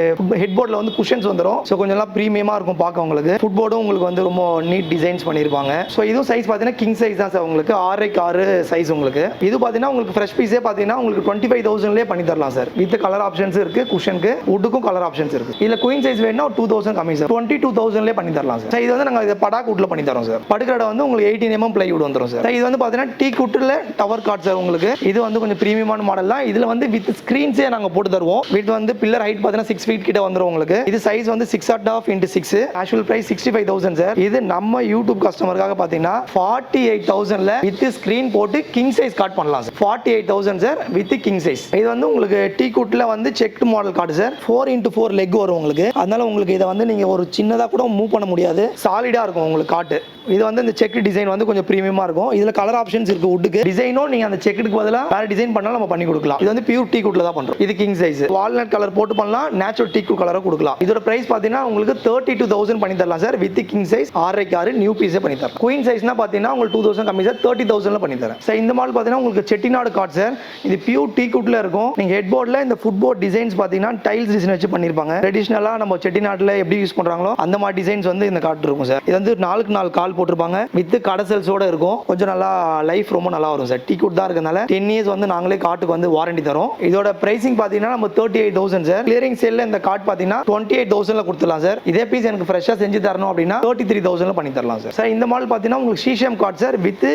ஹெட் போர்டில் வந்து குஷன்ஸ் வந்துடும் ஸோ கொஞ்சம் எல்லாம் ப்ரீமியமாக இருக்கும் பார்க்க உங்களுக்கு. ஃபுட் போர்டும் உங்களுக்கு வந்து ரொம்ப நீட் டிசைன்ஸ் பண்ணியிருப்பாங்க. ஸோ இதுவும் சைஸ் பார்த்தீங்கன்னா கிங் சைஸ் தான் சார் உங்களுக்கு. ஆறரைக்கு ஆறு சைஸ் உங்களுக்கு. இது பார்த்தீங்கன்னா உங்களுக்கு ஃப்ரெஷ் பீஸே பார்த்தீங்கன்னா உங்களுக்கு டுவெண்ட்டி ஃபைவ் தௌசண்ட்லேயே பண்ணி தரலாம் சார் வித் கலர் ஆப்ஷன்ஸ் இருக்கு குஷனுக்கு உட்டுக்கும் கலர் ஆப்ஷன்ஸ் இருக்கு. இதில் குயின் சைஸ் வேணும்னா டூ தௌசண்ட் கம்மி சார் டுவெண்ட்டி டூ தௌசண்ட்லேயே பண்ணி தரலாம் சார் இது வந்து நாங்கள் இதை படாக் உட்ல பண்ணி தரோம் சார் படுக்கிற இடம் வந்து உங்களுக்கு எயிட்டின் எம்எம் பிளைவுட் வந்துடும் சார் இது வந்து பார்த்தீங்கன்னா டீ குட்டில் டவர் கார்ட் சார் உங்களுக்கு. இது வந்து கொஞ்சம் ப்ரீமியமான மாடல் தான். இதில் வந்து வித் ஸ்க்ரீன்ஸே நாங்கள் போட்டு தருவோம். வித் வந்து பில்லர் ஹைட் பார்த்தீங்கன்னா சிக்ஸ் ஃபீட் கிட்ட வந்துடும் உங்களுக்கு. இது சைஸ் வந்து six and half into six actual price sixty five thousand sir இது நம்ம யூடியூப் கஸ்டமருக்காக பார்த்தீங்கன்னா ஃபார்ட்டி எயிட் தௌசண்ட்ல வித் ஸ்க்ரீன் போட்டு கிங் சைஸ் கார்ட் பண்ணலாம் sir forty eight thousand sir with king size இது வந்து உங்களுக்கு டீ குட்டில் வந்து checked model cot sir four into four leg வரும் உங்களுக்கு. அதனால உங்களுக்கு இதை வந்து நீங்கள் ஒரு சின்னதாக கூட மூவ் பண்ண முடியாது. சாலிடாக இருக்கும் உங்களுக்கு காட்டு. இது வந்து இந்த செக் டிசைன் வந்து கொஞ்சம் ப்ரீமியமாக இருக்கும். இதில் கலர் ஆப்ஷன்ஸ் இருக்கு உட்டுக்கு டிசைனும் நீங்கள் அந்த செக்குக்கு பதிலாக வேற டிசைன் பண்ணாலும் நம்ம பண்ணி கொடுக்கலாம். இது வந்து பியூர் டீ குட்டில் தான் பண்ணுறோம் இது கிங் சைஸ் வால்நட் கலர் போட்டு பண்ணலாம். நேச்சுரல் டீ குட் கலரை கொடுக்கலாம். இதோட பிரைஸ் பார்த்தீங்கன்னா உங்களுக்கு தேர்ட்டி டூ தௌசண்ட் பண்ணி தரலாம் சார் வித் கிங் சைஸ் ஆறரைக்கு ஆறு நியூ பீஸே பண்ணி தரலாம். குயின் சைஸ்னா பார்த்தீங்கன்னா உங்களுக்கு டூ தௌசண்ட் கம்மி சார் தேர்ட்டி தௌசண்ட்ல பண்ணி தரேன். சார் இந்த மாடல் பார்த்தீங்கன்னா உங்களுக்கு செட்டிநாடு காட் சார் இது பியூர் டீ குட்ல இருக்கும். நீங்க ஹெட் போர்டில் இந்த ஃபுட் போர்ட் டிசைன்ஸ் பார்த்தீங்கன்னா டைல்ஸ் டிசைன் வச்சு பண்ணிருப்பாங்க. ட்ரெடிஷனலாக நம்ம செட்டிநாட்டில் எப்படி யூஸ் பண்றாங்களோ அந்த மாதிரி டிசைன்ஸ் வந்து இந்த காட் இருக்கும் சார் இது வந்து நாளுக்கு நாலு கால் போட்டிருப்பாங்க. வித் கடசல்ஸோட இருக்கும். கொஞ்சம் நல்லா லைஃப் ரொம்ப நல்லா வரும் சார். டீ குட் தான் இருக்கனால டென் இயர்ஸ் வந்து நாங்களே காட்டுக்கு வந்து வாரண்டி தரோம். இதோட பிரைசிங் பார்த்தீங்கன்னா நம்ம thirty eight thousand sir clearing சேல்ல இந்த கார்டு பார்த்தீங்கன்னா டுவெண்ட்டி எயிட் தௌசண்ட்ல கொடுத்துலாம் சார். இதே பீஸ் எனக்கு ஃப்ரெஷ்ஷாக செஞ்சு தரணும் அப்படின்னா தேர்ட்டி த்ரீ தௌசண்ட்ல பண்ணி தரலாம் சார். சார் இந்த மாடல் பார்த்தீங்கன்னா உங்களுக்கு sheesham cot sir. With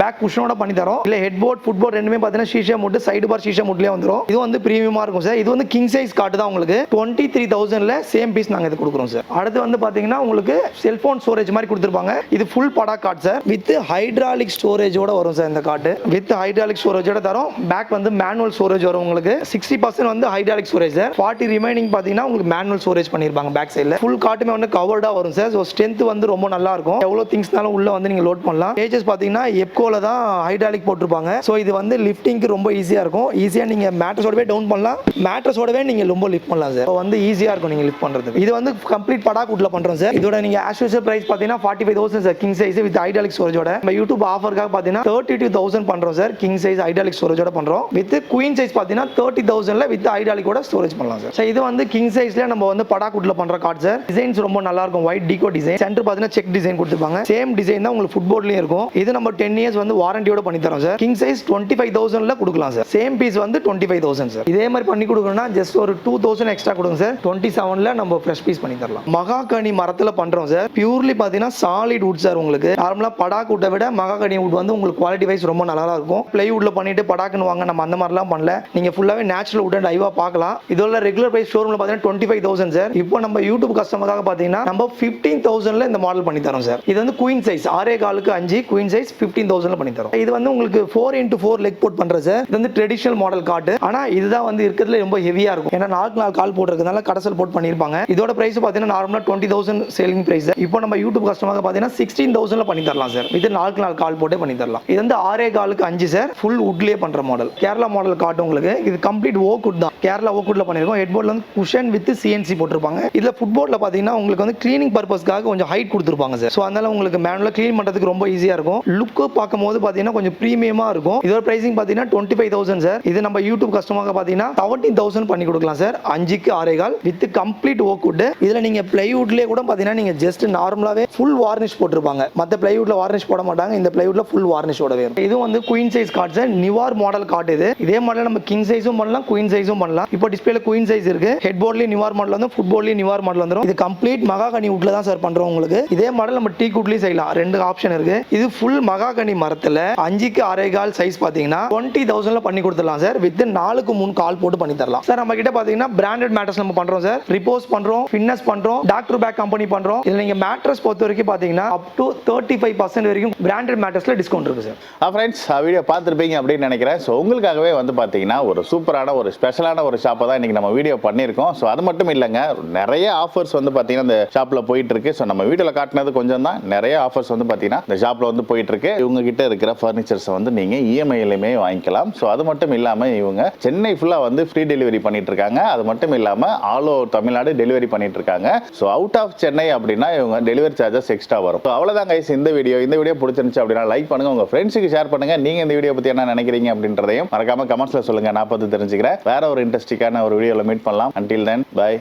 back குஷனோட பண்ணி தரோம். இல்ல ஹெட் போர்ட் ஃபுட் போர்ட் ரெண்டுமே பார்த்தீங்கன்னா ஷீஷா முட்டு சைடு பார் ஷீஷம் முட்லேயே வந்துரும். இது வந்து ப்ரீமியமா இருக்கும் சார். இது வந்து கிங் சைஸ் கார்டு தான் உங்களுக்கு. டுவெண்ட்டி த்ரீ தௌசண்ட்ல சேம் பீஸ் நாங்கள் இது கொடுக்குறோம் சார். அடுத்து வந்து பார்த்தீங்கன்னா உங்களுக்கு செல்போன் ஸ்டோரேஜ் மாதிரி கொடுத்துருப்பாங்க. இது ஃபுல் படா காட் சார் வித் ஹைட்ராலிக் ஸ்டோரேஜோட வரும் சார் இந்த காட்டு வித் ஹைட்ராலிக் ஸ்டோரேஜோட தரும். பேக் வந்து மேனுவல் ஸ்டோரேஜ் வரும் உங்களுக்கு. சிக்ஸ்டி பர்சன்ட் வந்து hydraulic storage sir forty remaining பார்த்தீங்கன்னா உங்களுக்கு மேனுவல் ஸ்டோரேஜ் பண்ணியிருப்பாங்க பேக் சைடில் ஃபுல் காட்டுமே வந்து கவர்டாக வரும் சார் ஸோ ஸ்ட்ரென்த் வந்து ரொம்ப நல்லா இருக்கும். எவ்வளோ திங்ஸ்னாலும் உள்ள வந்து நீங்கள் லோட் பண்ணலாம். பேஜஸ் பார்த்தீங்கன்னா எப்கோல தான் ஹைட்ராலிக் போட்டிருப்பாங்க. ஸோ இது வந்து லிஃப்டிங்க்கு ரொம்ப ஈஸியாக இருக்கும். ஈஸியாக நீங்கள் மேட்ரஸோடவே டவுன் பண்ணலாம். மேட்ரஸோடவே நீங்கள் ரொம்ப லிஃப்ட் பண்ணலாம் சார் வந்து ஈஸியாக இருக்கும் நீங்கள் லிஃப்ட் பண்ணுறதுக்கு இது வந்து கம்ப்ளீட் படாக்கூட்டில் பண்ணுறோம் சார் இதோட நீங்கள் ஆஸ்யூஷல் ப்ரைஸ் பார்த்தீங்கன்னா forty five thousand sir king size with hydraulic ஸ்டோரேஜோட நம்ம யூடியூப் ஆஃபருக்காக பார்த்தீங்கன்னா தேர்ட்டி டூ தௌசண்ட் பண்ணுறோம் சார் கிங் சைஸ் ஐடாலிக் ஸ்டோரேஜோட பண்ணுறோம் வித் குயின் சைஸ் பார்த்தீங்கன்னா தேர்ட்டி தௌசண்ட்ல வித் ஐடாலிக்கோட ஸ்டோரேஜ் பண்ணலாம் சார் சார் இது வந்து கிங் சைஸ்ல நம்ம வந்து படாக்கூட்டில் பண்ணுற கார்டு சார் டிசைன்ஸ் ரொம்ப நல்லா இருக்கும். ஒயிட் டிகோ டிசைன் சென்டர் பார்த்தீங்கன்னா செக் டிசைன் கொடுத்துருப்பாங்க. சேம் டிசைன் தான் உங்களுக்கு ஃபுட்போர்ட்லயும் இருக்கும். இது நம்ம டென் இயர்ஸ் வந்து வாரண்டியோட பண்ணி தரோம் sir king size twenty five தௌசண்ட்ல கொடுக்கலாம் சார் சேம் பீஸ் வந்து டுவெண்ட்டி ஃபைவ் தௌசண்ட் சார் இதே மாதிரி பண்ணி கொடுக்கணும்னா ஜஸ்ட் ஒரு டூ தௌசண்ட் எக்ஸ்ட்ரா கொடுங்க சார் டுவெண்ட்டி செவன்ல நம்ம ஃப்ரெஷ் பீஸ் பண்ணி தரலாம். மகாகனி மரத்துல பண்றோம் சார் பியூர்லி பார்த்தீங்கன்னா சாலிட் உட்ஸ் சார் உங்களுக்கு. நார்மலா படாக்கூட்டை விட மகாகனி வுட் வந்து உங்களுக்கு குவாலிட்டி வைஸ் ரொம்ப நல்லா இருக்கும். பிளைவுட்ல பண்ணிட்டு படாக்குன்னு வாங்க. நம்ம அந்த மாதிரிலாம் பண்ணல. நீங்க ஃபுல்லாவே நேச்சுரல் வுட் அண்ட் ஐவா பார்க்கலாம். இதோட ரெகுலர் பிரைஸ் ஷோரூம்ல பார்த்தீங்கன்னா டுவெண்ட்டி ஃபைவ் தௌசண்ட் சார். இப்போ நம்ம யூடியூப் கஸ்டமராக பார்த்தீங்கன்னா நம்ம ஃபிஃப்டீன் தௌசண்ட்ல இந்த மாடல் பண்ணி தரோம் சார். இது வந்து குயின் சைஸ் ஆரே காலுக்கு அஞ்சு குயின் சைஸ் ஃபிஃப்டீன் தௌசண்ட்ல பண்ணி தரோம். இது வந்து உங்களுக்கு ஃபோர் இன்ட்டு ஃபோர் லெக் போட் பண்ற சார். இது வந்து ட்ரெடிஷனல் மாடல் காட்டு ஆனா இதுதான் வந்து இருக்கிறதுல ரொம்ப ஹெவியா இருக்கும். ஏன்னா நாலு நாள் கால் போட்டுருக்கனால கடைசல் போட் பண்ணியிருப்பாங்க. இதோட பிரைஸ் பார்த்தீங்கன்னா நார்மலா டுவெண்ட்டி தௌசண்ட் சேலிங் பிரைஸ் இப்போ நம்ம யூடியூப் கஸ்டமராக பார்த்தீங்கன்னா சிக்ஸ்டீன் தௌசண்ட்ல பண்ணி தரலாம் சார் இது நாலுக்கு நாலு கால் போட்டே பண்ணி தரலாம் இது வந்து ஆறே காலுக்கு அஞ்சு சார் ஃபுல் உட்லேயே பண்ற மாடல் கேரளா மாடல் காட்டும் உங்களுக்கு. இது கம்ப்ளீட் ஓக்குட் தான். கேரளா ஓக் குட்ல பண்ணிருக்கோம். ஹெட் போர்ட்ல வந்து குஷன் வித் சிஎன்சி போட்டிருப்பாங்க. இதுல ஃபுட்போர்ட்ல பாத்தீங்கன்னா உங்களுக்கு வந்து க்ளீனிங் பர்பஸ்க்காக கொஞ்சம் ஹைட் கொடுத்துருப்பாங்க சார் ஸோ அதனால உங்களுக்கு மேனுவலாக க்ளீன் பண்றதுக்கு ரொம்ப ஈஸியா இருக்கும். லுக்கு பார்க்கும்போது பாத்தீங்கன்னா கொஞ்சம் ப்ரீமியமா இருக்கும். இதோட பிரைசிங் பாத்தீங்கன்னா டுவெண்ட்டி ஃபைவ் தௌசண்ட் சார் இது நம்ம யூடியூப் கஸ்டமராக பாத்தீங்கன்னா செவன்டீன் தௌசண்ட் பண்ணி கொடுக்கலாம் சார் அஞ்சுக்கு ஆறேகால் வித் கம்ப்ளீட் ஓக் குட் இதுல நீங்க பிளைவுட்லயே கூட பாத்தீங்கன்னா நீங்க ஜஸ்ட் நார்மலாவே ஃபுல் வார்னிஷ் போட்டு போட்டிருப்பாங்க. மற்ற பிளைவுட்ல வார்னிஷ் போட மாட்டாங்க. இந்த பிளைவுட்ல ஃபுல் வார்னிஷோடவே வேணும். இது வந்து queen size cots niwar model cot இது. இதே மாடல் நம்ம கிங் சைஸும் பண்ணலாம் குயின் சைஸும் பண்ணலாம். இப்போ டிஸ்பிளேல குயின் சைஸ் இருக்கு. ஹெட் போர்ட்லயும் நிவார் மாடல் வந்து ஃபுட்போர்ட்லயும் நிவார் மாடல் வந்துடும் இது கம்ப்ளீட் மகாகனி வுட்ல தான் சார் பண்றோம் உங்களுக்கு. இதே மாடல் நம்ம டீ குட்லயும் செய்யலாம். ரெண்டு ஆப்ஷன் இருக்கு. இது ஃபுல் மகாகனி மரத்துல அஞ்சுக்கு அரை கால் சைஸ் பாத்தீங்கன்னா டுவெண்ட்டி தௌசண்ட்ல பண்ணி கொடுத்துடலாம் சார் வித் நாலுக்கு மூணு கால் போட்டு பண்ணி தரலாம். சார் நம்ம கிட்ட பாத்தீங்கன்னா பிராண்டட் மேட்டர்ஸ் நம்ம பண்றோம் சார் ரிப்போஸ் பண்றோம் ஃபிட்னஸ் பண்றோம் டாக்டர் பேக் கம்பெனி பண்றோம். இதுல நீங்க மேட்ரஸ் பொறுத்த வரைக்கும் பாத்தீங்கன்னா up to thirty five percent வரைக்கும் பிராண்டட் மேட்டர்ஸில் டிஸ்கவுண்ட் இருக்கு சார் ஃப்ரெண்ட்ஸ் வீடியோ பார்த்துருப்பீங்க அப்படின்னு நினைக்கிறேன். ஸோ உங்களுக்காகவே வந்து பார்த்தீங்கன்னா ஒரு சூப்பரான ஒரு ஸ்பெஷலான ஒரு ஷாப்பை தான் இன்றைக்கி நம்ம வீடியோ பண்ணியிருக்கோம். ஸோ அது மட்டும் இல்லைங்க நிறைய ஆஃபர்ஸ் வந்து பார்த்தீங்கன்னா இந்த ஷாப்பில் போயிட்டுருக்கு. ஸோ நம்ம வீடியோவில் காட்டினது கொஞ்சம் தான். நிறைய ஆஃபர்ஸ் வந்து பார்த்தீங்கன்னா இந்த ஷாப்பில் வந்து போயிட்டுருக்கு. இவங்க கிட்ட இருக்கிற ஃபர்னிச்சர்ஸை வந்து நீங்கள் இஎம்ஐலையுமே வாங்கிக்கலாம். ஸோ அது மட்டும் இல்லாமல் இவங்க சென்னை ஃபுல்லாக வந்து ஃப்ரீ டெலிவரி பண்ணிட்டு இருக்காங்க அது மட்டும் இல்லாமல் ஆல் ஓவர் தமிழ்நாடு டெலிவரி பண்ணிட்டு இருக்காங்க ஸோ அவுட் ஆஃப் சென்னை அப்படின்னா இவங்க டெலிவரி சார்ஜஸ் எக்ஸ்ட்ரா வரும். ஸோ அவ்வளோதான் கைஸ் இந்த வீடியோ இந்த வீடியோ பிடிச்சிருந்துச்சு அப்படின்னா லைக் பண்ணுங்க. உங்க ஃப்ரெண்ட்ஸுக்கு ஷேர் பண்ணுங்க. நீங்க இந்த வீடியோ பத்தி என்ன நினைக்கிறீங்க அப்படின்றதையும் மறக்காம கமெண்ட்ஸ்ல சொல்லுங்க. நான் பார்த்து தெரிஞ்சுக்கிறேன். வேற ஒரு இன்ட்ரெஸ்டிங்கான ஒரு வீடியோவில் மீட் பண்ணலாம். Until then by